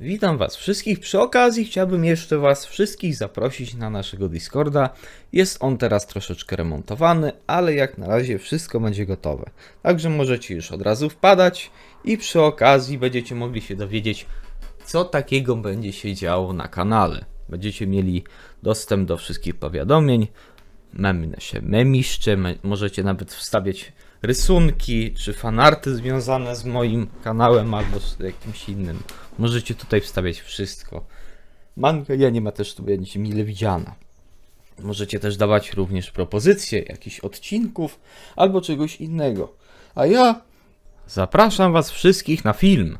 Witam Was wszystkich. Przy okazji chciałbym jeszcze Was wszystkich zaprosić na naszego Discorda. Jest on teraz troszeczkę remontowany, ale jak na razie wszystko będzie gotowe. Także możecie już od razu wpadać i przy okazji będziecie mogli się dowiedzieć, co takiego będzie się działo na kanale. Będziecie mieli dostęp do wszystkich powiadomień, memy się memiszcze, me- możecie nawet wstawiać rysunki czy fanarty związane z moim kanałem albo z jakimś innym. Możecie tutaj wstawiać wszystko. Manga ja nie ma też tu będzie mile widziana. Możecie też dawać również propozycje jakichś odcinków albo czegoś innego. A ja zapraszam was wszystkich na film.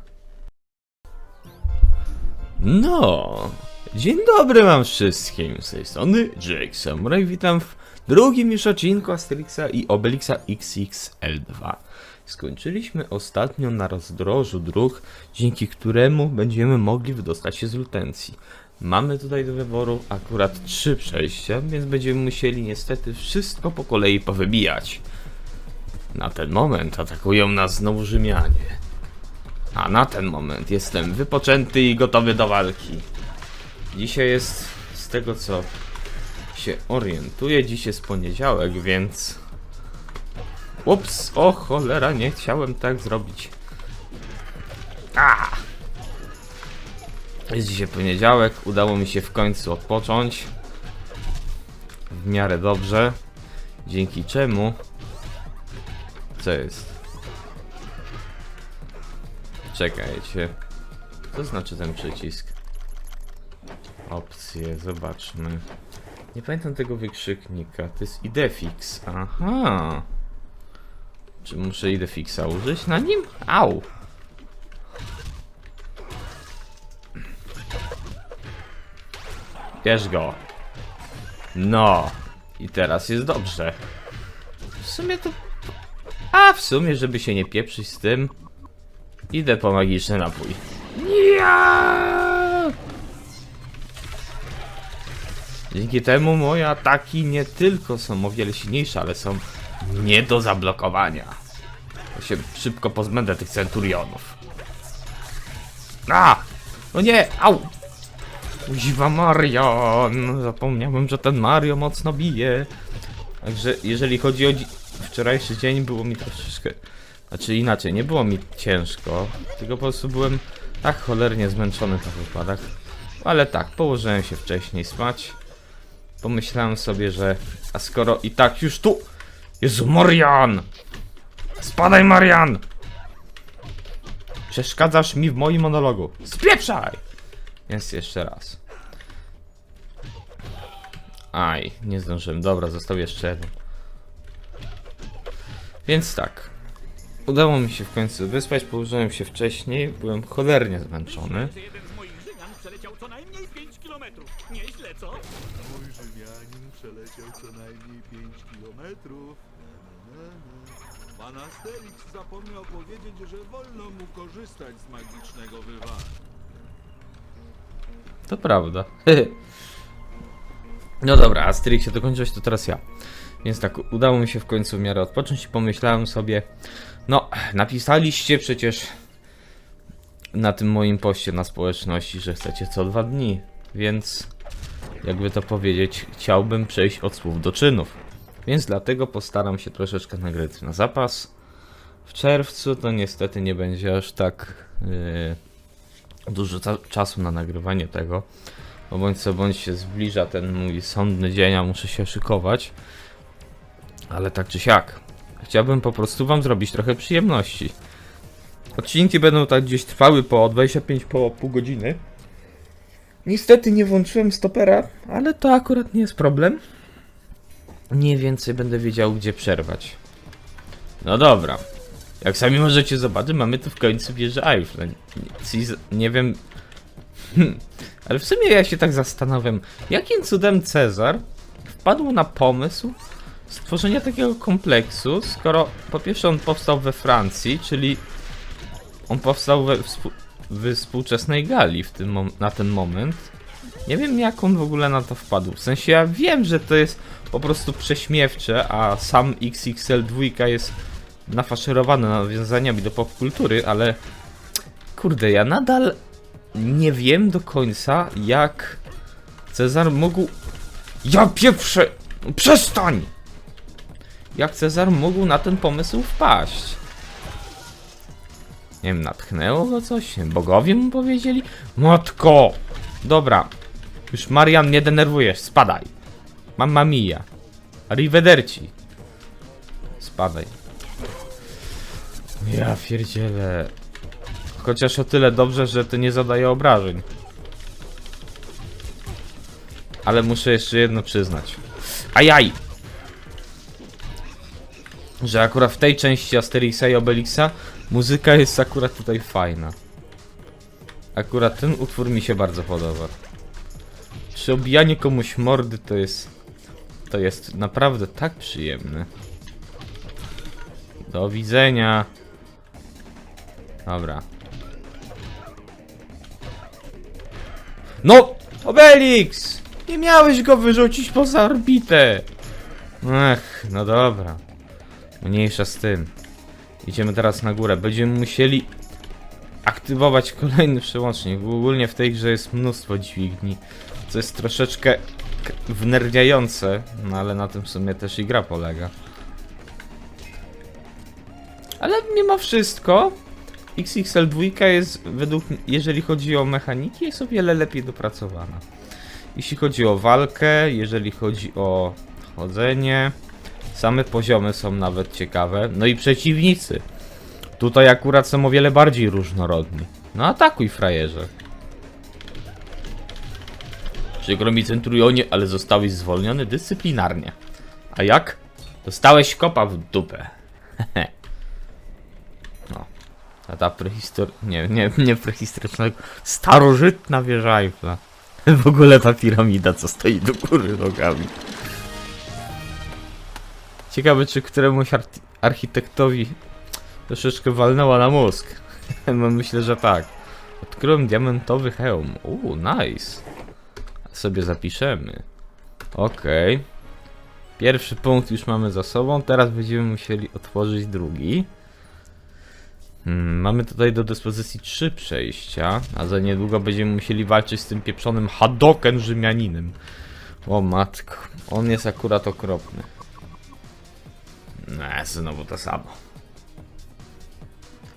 No, dzień dobry wam wszystkim. Z tej strony Jake Samurai. Witam w drugim już odcinku Asterixa i Obelixa XXL2. Skończyliśmy ostatnio na rozdrożu dróg, dzięki któremu będziemy mogli wydostać się z lutencji. Mamy tutaj do wyboru akurat trzy przejścia, więc będziemy musieli niestety wszystko po kolei powybijać. Na ten moment atakują nas znowu Rzymianie. A na ten moment jestem wypoczęty i gotowy do walki. Dzisiaj jest, z tego co się orientuję, dziś jest poniedziałek, więc... Ups, o cholera, nie chciałem tak zrobić. A! Jest dzisiaj poniedziałek, udało mi się w końcu odpocząć. W miarę dobrze. Dzięki czemu... Co jest? Czekajcie. Co znaczy ten przycisk? Opcje, zobaczmy. Nie pamiętam tego wykrzyknika. To jest idefix. Aha. Czy muszę idefixa użyć na nim? Au. Bierz go. No. I teraz jest dobrze. W sumie to... A w sumie, żeby się nie pieprzyć z tym, idę po magiczny napój. Ja! Dzięki temu moje ataki nie tylko są o wiele silniejsze, ale są nie do zablokowania. Ja się szybko pozbędę tych centurionów. A! No nie! Au! Uziwa Marion! Zapomniałem, że ten Mario mocno bije. Także jeżeli chodzi o wczorajszy dzień, było mi troszeczkę... Znaczy inaczej, nie było mi ciężko, tylko po prostu byłem tak cholernie zmęczony na wypadach. Ale tak, położyłem się wcześniej spać. Pomyślałem sobie, że a skoro i tak już tu... Jezu, Marian! Spadaj, Marian! Przeszkadzasz mi w moim monologu. Spieprzaj! Jest jeszcze raz. Aj, nie zdążyłem. Dobra, został jeszcze jeden. Więc tak. Udało mi się w końcu wyspać, położyłem się wcześniej, byłem cholernie zmęczony. Że jeden z moich Rzymian przeleciał co najmniej 5 kilometrów. Nieźle, co? Mój Rzymianin przeleciał co najmniej 5 kilometrów. Na, na, na. Pan Asterix zapomniał powiedzieć, że wolno mu korzystać z magicznego wywaru. To prawda. No dobra, Asterixie dokończyłeś, to teraz ja. Więc tak, udało mi się w końcu w miarę odpocząć i pomyślałem sobie, no, napisaliście przecież na tym moim poście na społeczności, że chcecie co dwa dni, więc jakby to powiedzieć, chciałbym przejść od słów do czynów. Więc dlatego postaram się troszeczkę nagrać na zapas. W czerwcu to niestety nie będzie aż tak yy, dużo czasu na nagrywanie tego. Bo bądź co bądź się zbliża ten mój sądny dzień, a muszę się szykować. Ale tak czy siak. Chciałbym po prostu wam zrobić trochę przyjemności. Odcinki będą tak gdzieś trwały po 25 po pół godziny. Niestety nie włączyłem stopera, ale to akurat nie jest problem. Mniej więcej będę wiedział gdzie przerwać. No dobra. Jak sami możecie zobaczyć, mamy tu w końcu wieżę Eiffla. Nie wiem, Hmm. Ale w sumie ja się tak zastanawiam, jakim cudem Cezar wpadł na pomysł stworzenia takiego kompleksu, skoro po pierwsze on powstał we Francji, czyli on powstał we we współczesnej Galii w tym na ten moment. Nie wiem jak on w ogóle na to wpadł. W sensie ja wiem, że to jest po prostu prześmiewcze, a sam XXL2 jest nafaszerowany nawiązaniami do popkultury, ale kurde, ja nadal nie wiem do końca, jak Cezar mógł... Ja pieprzę! Przestań! Jak Cezar mógł na ten pomysł wpaść? Nie wiem, natchnęło go coś? Bogowie mu powiedzieli? Matko! Dobra. Już Marian nie denerwujesz, spadaj. Mamma mia. Arrivederci. Spadaj. Ja pierdzielę. Chociaż o tyle dobrze, że to nie zadaje obrażeń. Ale muszę jeszcze jedno przyznać. Ajaj! Że akurat w tej części Asterixa i Obelixa muzyka jest akurat tutaj fajna. Akurat ten utwór mi się bardzo podoba. Przy obijaniu komuś mordy to jest... To jest naprawdę tak przyjemne. Do widzenia. Dobra. No! Obelix! Nie miałeś go wyrzucić poza orbitę! Ech, no dobra. Mniejsza z tym. Idziemy teraz na górę. Będziemy musieli aktywować kolejny przełącznik. Ogólnie w tej grze jest mnóstwo dźwigni, co jest troszeczkę wnerwiające, no ale na tym w sumie też i gra polega. Ale mimo wszystko XXL 2 jest według, jeżeli chodzi o mechaniki, jest o wiele lepiej dopracowana. Jeśli chodzi o walkę, jeżeli chodzi o chodzenie, same poziomy są nawet ciekawe. No i przeciwnicy. Tutaj akurat są o wiele bardziej różnorodni. No atakuj frajerze. Przykro mi Centurionie, ale zostałeś zwolniony dyscyplinarnie. A jak? Dostałeś kopa w dupę. no. A ta prehistor... Nie, nie, nie prehistorycznego. Starożytna wieża Eiffla. W ogóle ta piramida, co stoi do góry nogami. Ciekawe, czy któremuś architektowi troszeczkę walnęła na mózg. No myślę, że tak. Odkryłem diamentowy hełm. Uuu, nice. Sobie zapiszemy. Okej. Pierwszy punkt już mamy za sobą. Teraz będziemy musieli otworzyć drugi. Hmm, mamy tutaj do dyspozycji trzy przejścia, a za niedługo będziemy musieli walczyć z tym pieprzonym Hadoken Rzymianinem. O matko, on jest akurat okropny. Ne, znowu to samo.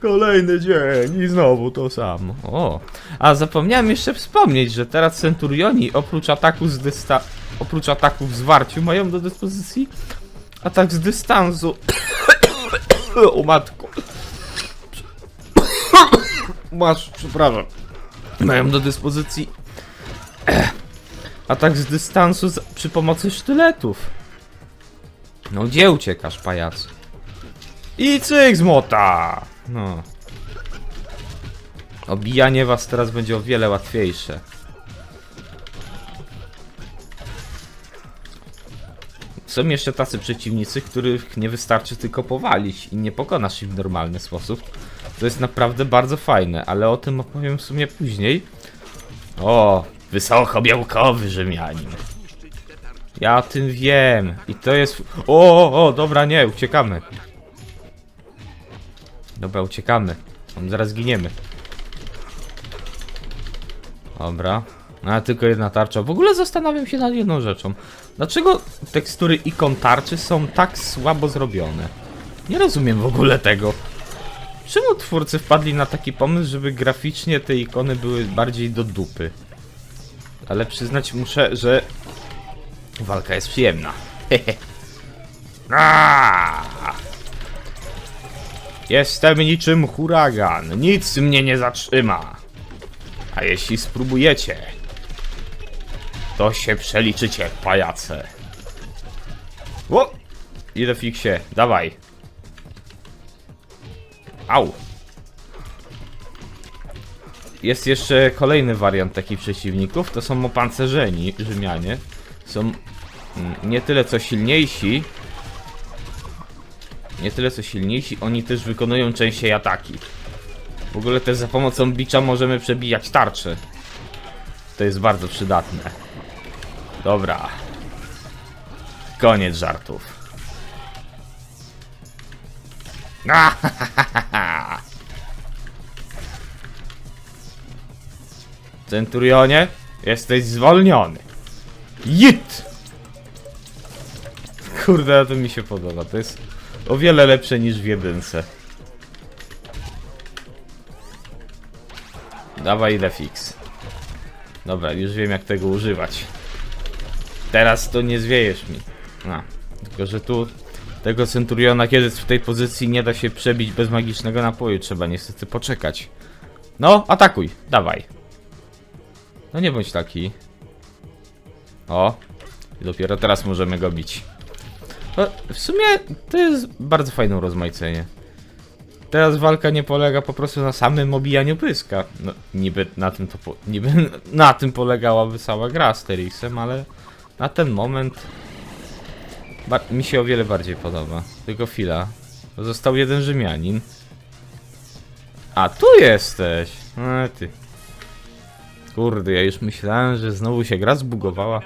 Kolejny dzień i znowu to samo. O, a zapomniałem jeszcze wspomnieć, że teraz Centurioni oprócz ataku z dysta... oprócz ataków w zwarciu mają do dyspozycji atak z dystansu. o matko. Masz, przepraszam. Mają do dyspozycji atak z dystansu z... przy pomocy sztyletów. No gdzie uciekasz, pajac? I cyk z mota! No. Obijanie was teraz będzie o wiele łatwiejsze. Są jeszcze tacy przeciwnicy, których nie wystarczy tylko powalić i nie pokonasz ich w normalny sposób. To jest naprawdę bardzo fajne, ale o tym opowiem w sumie później. O, wysokobiałkowy Rzymianin. Ja o tym wiem. I to jest... O, o, o, dobra, nie, uciekamy. Dobra, uciekamy. Zaraz giniemy. Dobra. No, ale tylko jedna tarcza. W ogóle zastanawiam się nad jedną rzeczą. Dlaczego tekstury ikon tarczy są tak słabo zrobione? Nie rozumiem w ogóle tego. Czemu twórcy wpadli na taki pomysł, żeby graficznie te ikony były bardziej do dupy? Ale przyznać muszę, że walka jest przyjemna. Jestem niczym huragan, nic mnie nie zatrzyma. A jeśli spróbujecie, to się przeliczycie, pajace. O! Ile fiksie, dawaj. Au. Jest jeszcze kolejny wariant takich przeciwników, to są opancerzeni Rzymianie. Są nie tyle co silniejsi, nie tyle co silniejsi, oni też wykonują częściej ataki. W ogóle też za pomocą bicza możemy przebijać tarcze. To jest bardzo przydatne. Dobra. Koniec żartów. Centurionie, jesteś zwolniony. Jit! Kurde, to mi się podoba. To jest o wiele lepsze niż w jedynce. Dawaj Defix. Dobra, już wiem jak tego używać. Teraz to nie zwiejesz mi. No, tylko że tu tego Centuriona, kiedy jest w tej pozycji, nie da się przebić bez magicznego napoju. Trzeba niestety poczekać. No, atakuj, dawaj. No nie bądź taki. O, dopiero teraz możemy go bić. W sumie to jest bardzo fajne urozmaicenie. Teraz walka nie polega po prostu na samym obijaniu pyska. No, niby na tym to po, niby na tym polegałaby cała gra z Terixem, ale na ten moment mi się o wiele bardziej podoba. Tylko chwila. Został jeden Rzymianin. A tu jesteś! No ty. Kurde, ja już myślałem, że znowu się gra zbugowała.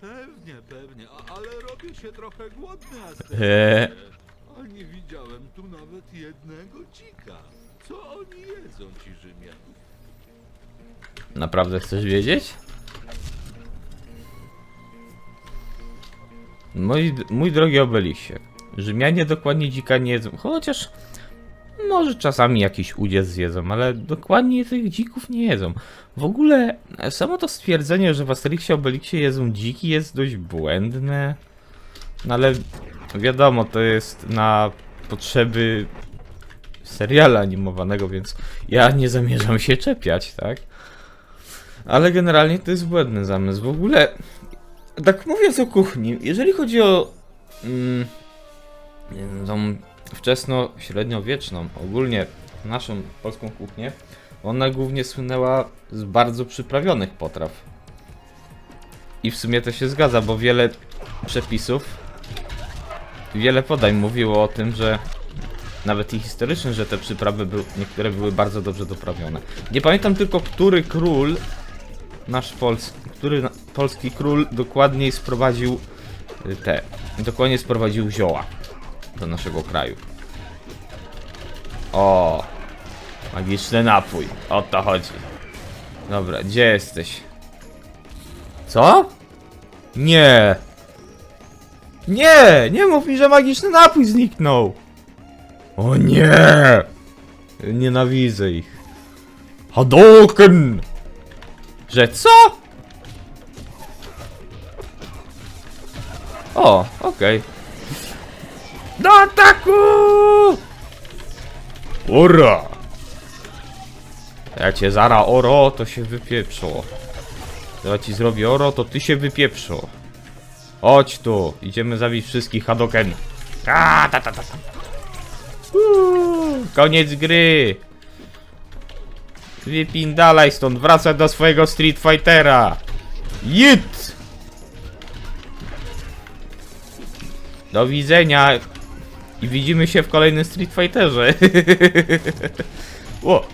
Pewnie, pewnie, a, ale robię się trochę głodny, Eee. A nie widziałem tu nawet jednego dzika. Co oni jedzą, ci Rzymianie? Naprawdę chcesz wiedzieć? Mój, mój drogi Obelisie, Rzymianie dokładnie dzika nie jedzą, chociaż może czasami jakiś udziec zjedzą, ale dokładnie tych dzików nie jedzą. W ogóle e, samo to stwierdzenie, że w Asterixie Obelixie jedzą dziki jest dość błędne, no ale wiadomo, to jest na potrzeby seriala animowanego, więc ja nie zamierzam się czepiać, tak? Ale generalnie to jest błędny zamysł. W ogóle, tak mówiąc o kuchni, jeżeli chodzi o mm, tą wczesno-średniowieczną, ogólnie naszą polską kuchnię, ona głównie słynęła z bardzo przyprawionych potraw. I w sumie to się zgadza, bo wiele przepisów, wiele podań mówiło o tym, że nawet i historycznych, że te przyprawy były, niektóre były bardzo dobrze doprawione. Nie pamiętam tylko, który król nasz polski, który polski król dokładniej sprowadził y, te, dokładnie sprowadził zioła do naszego kraju. O, magiczny napój, o to chodzi. Dobra, gdzie jesteś? Co? Nie. Nie, nie mów mi, że magiczny napój zniknął. O nie! Nienawidzę ich. Hadouken! Że co? O, okej. Do ataku! Ura! Ja cię zara oro, to się wypieprzło. Ja ci zrobię oro, to ty się wypieprzło. Chodź tu, idziemy zabić wszystkich Hadoken. A, ta, ta, ta, ta. Uuu, koniec gry. Wypindalaj stąd, wracaj do swojego Street Fightera. Jit! Do widzenia. I widzimy się w kolejnym Street Fighterze. o.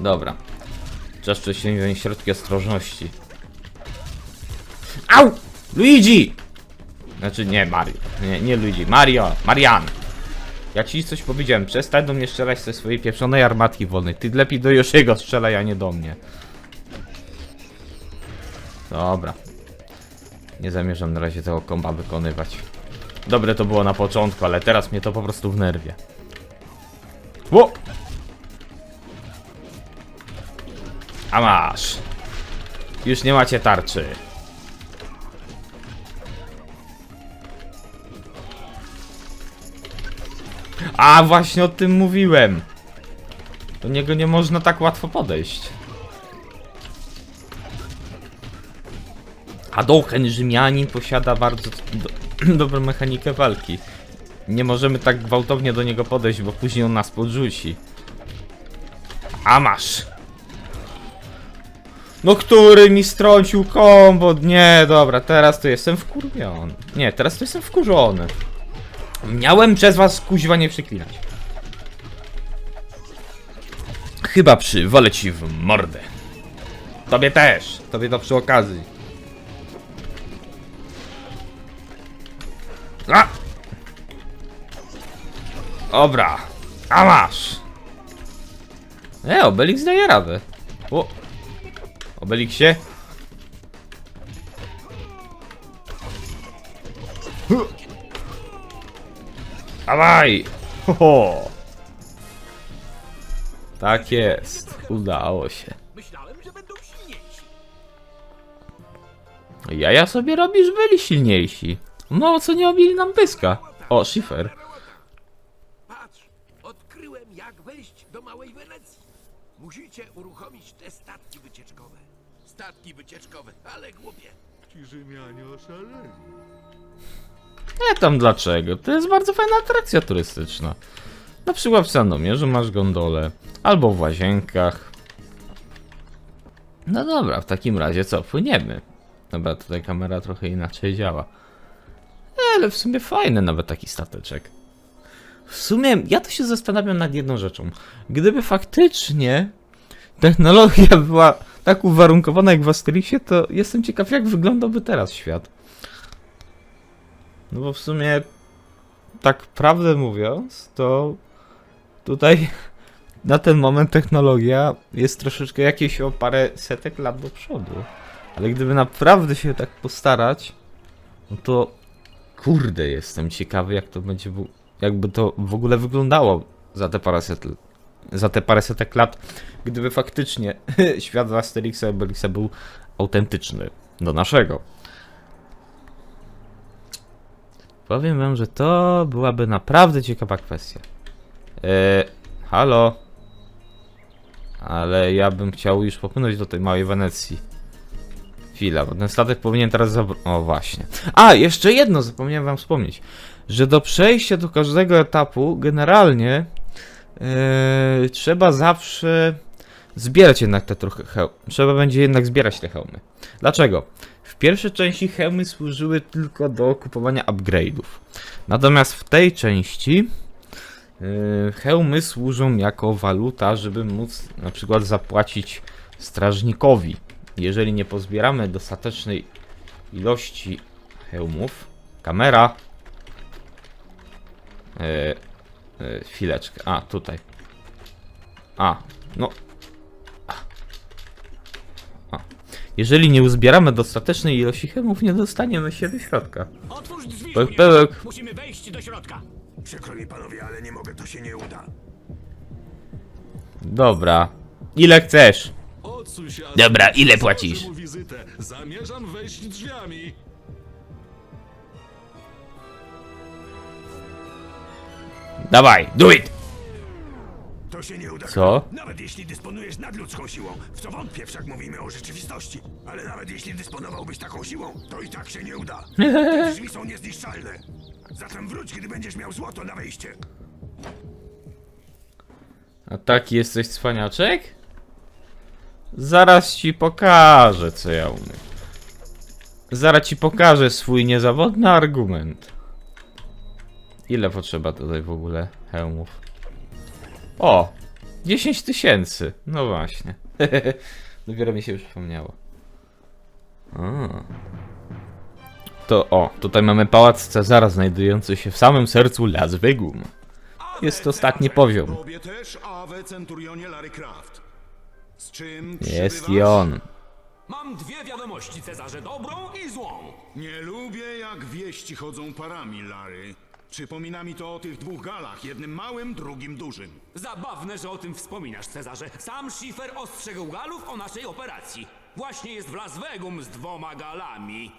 Dobra. Czas wcześniej środki ostrożności. Au! Luigi! Znaczy nie Mario. Nie, nie Luigi. Mario. Marian. Ja ci coś powiedziałem, przestań do mnie strzelać ze swojej pieprzonej armatki wolnej. Ty lepiej do Yoshiego strzelaj, a nie do mnie. Dobra. Nie zamierzam na razie tego komba wykonywać. Dobre to było na początku, ale teraz mnie to po prostu w nerwie. Ło! A masz. Już nie macie tarczy. A właśnie o tym mówiłem. Do niego nie można tak łatwo podejść. Hadouken Rzymianin posiada bardzo dobrą mechanikę walki. Nie możemy tak gwałtownie do niego podejść, bo później on nas podrzuci. A masz! No który mi strącił kombo? Nie, dobra, teraz to jestem wkurwiony. Nie, teraz to jestem wkurzony. Miałem przez was kuźwa nie przeklinać. Chyba przy, wolę ci w mordę. Tobie też, tobie to przy okazji. A! Dobra, a masz. E, Obelix daje radę. O! Obelixie? Dawaj! Ho, ho! Tak jest. Udało się. Myślałem, że będą silniejsi. Jaja sobie robisz, byli silniejsi. No, co nie obili nam pyska. O, Schiffer. Patrz, odkryłem jak wejść do Małej Wenecji. Musicie uruchomić te statki wycieczkowe. Statki wycieczkowe, ale głupie. Ci Rzymianie oszaleli. Nie tam dlaczego. To jest bardzo fajna atrakcja turystyczna. Na przykład w Sandomierzu masz gondolę. Albo w Łazienkach. No dobra, w takim razie co? Płyniemy. Dobra, tutaj kamera trochę inaczej działa. Ale w sumie fajny nawet taki stateczek. W sumie ja to się zastanawiam nad jedną rzeczą. Gdyby faktycznie technologia była tak uwarunkowana jak w Asterixie, to jestem ciekaw jak wyglądałby teraz świat. No bo w sumie, tak prawdę mówiąc, to tutaj na ten moment technologia jest troszeczkę jakieś o parę setek lat do przodu. Ale gdyby naprawdę się tak postarać, no to kurde, jestem ciekawy jak to będzie, jakby to w ogóle wyglądało za te paręset, za te paręsetek lat, gdyby faktycznie świat Asterixa Obelixa był autentyczny do naszego. Powiem wam, że to byłaby naprawdę ciekawa kwestia. Eee, halo? Ale ja bym chciał już popłynąć do tej małej Wenecji. Chwila, bo ten statek powinien teraz. O, właśnie. A, jeszcze jedno zapomniałem wam wspomnieć. Że do przejścia do każdego etapu generalnie eee, trzeba zawsze zbierać jednak te trochę hełmy. Trzeba będzie jednak zbierać te hełmy. Dlaczego? W pierwszej części hełmy służyły tylko do kupowania upgrade'ów. Natomiast w tej części yy, hełmy służą jako waluta, żeby móc na przykład zapłacić strażnikowi. Jeżeli nie pozbieramy dostatecznej ilości hełmów, kamera. Yy, yy, chwileczkę. A, tutaj. A, no Jeżeli nie uzbieramy dostatecznej ilości chemów, nie dostaniemy się do środka. Otwórz drzwi. Musimy wejść do środka. Przykro mi panowie, ale nie mogę, to się nie uda. Dobra. Ile chcesz? Dobra, ile płacisz? wizytę. Zamierzam wejść drzwiami. Dawaj, do it! To się nie uda. Co? Nawet jeśli dysponujesz nadludzką siłą, w co wątpię, wszak mówimy o rzeczywistości. Ale nawet jeśli dysponowałbyś taką siłą, to i tak się nie uda. Te drzwi są niezniszczalne. Zatem wróć, gdy będziesz miał złoto na wejście. A taki jesteś cwaniaczek? Zaraz ci pokażę, co ja umiem. Zaraz ci pokażę swój niezawodny argument. Ile potrzeba tutaj w ogóle hełmów? O! 10 tysięcy. No właśnie. Dopiero mi się już przypomniało. To o, tutaj mamy pałac Cezara znajdujący się w samym sercu Las Vegum. Jest to ostatni poziom. Tobie też, Awe Centurionie Larry Kraft. Z czym Jest i on. Mam dwie wiadomości, Cezarze, dobrą i złą. Nie lubię, jak wieści chodzą parami, Larry. Przypomina mi to o tych dwóch galach, jednym małym, drugim dużym. Zabawne, że o tym wspominasz, Cezarze. Sam Schiffer ostrzegł galów o naszej operacji. Właśnie jest w Las Vegum z dwoma galami.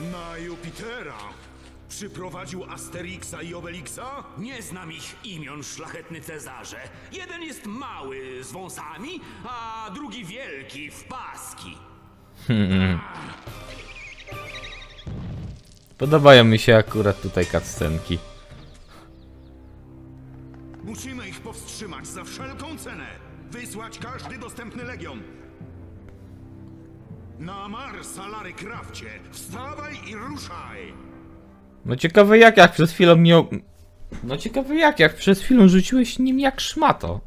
Na Jupitera przyprowadził Asterixa i Obelixa? Nie znam ich imion, szlachetny Cezarze. Jeden jest mały, z wąsami, a drugi wielki, w paski. Podobają mi się akurat tutaj cutscenki. Musimy ich powstrzymać za wszelką cenę. Wysłać każdy dostępny legion. Na Marsa, Larry Krafcie! Wstawaj i ruszaj! No ciekawe jak, jak przed chwilą mnie... No ciekawe jak, jak przed chwilą rzuciłeś nim jak szmato.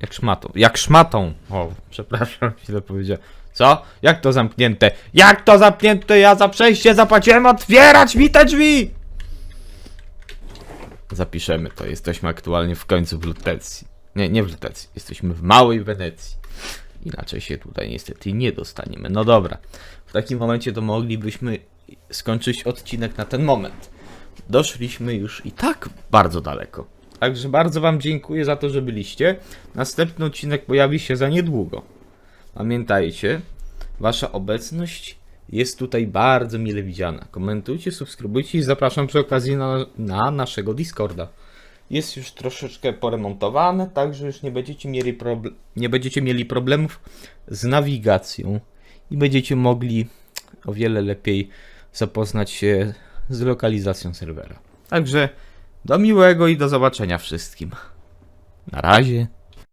Jak szmatą. Jak szmatą. O, przepraszam, źle powiedziałem. Co? Jak to zamknięte? Jak to zamknięte? Ja za przejście zapłaciłem otwierać mi te drzwi! Zapiszemy to, jesteśmy aktualnie w końcu w lutencji. Nie, nie w Wenecji. Jesteśmy w małej Wenecji. Inaczej się tutaj niestety nie dostaniemy. No dobra. W takim momencie to moglibyśmy skończyć odcinek na ten moment. Doszliśmy już i tak bardzo daleko. Także bardzo Wam dziękuję za to, że byliście. Następny odcinek pojawi się za niedługo. Pamiętajcie, Wasza obecność jest tutaj bardzo mile widziana. Komentujcie, subskrybujcie i zapraszam przy okazji na, na naszego Discorda. Jest już troszeczkę poremontowane, także już nie będziecie mieli, nie będziecie mieli problemów z nawigacją i będziecie mogli o wiele lepiej zapoznać się z lokalizacją serwera. Także do miłego i do zobaczenia wszystkim. Na razie.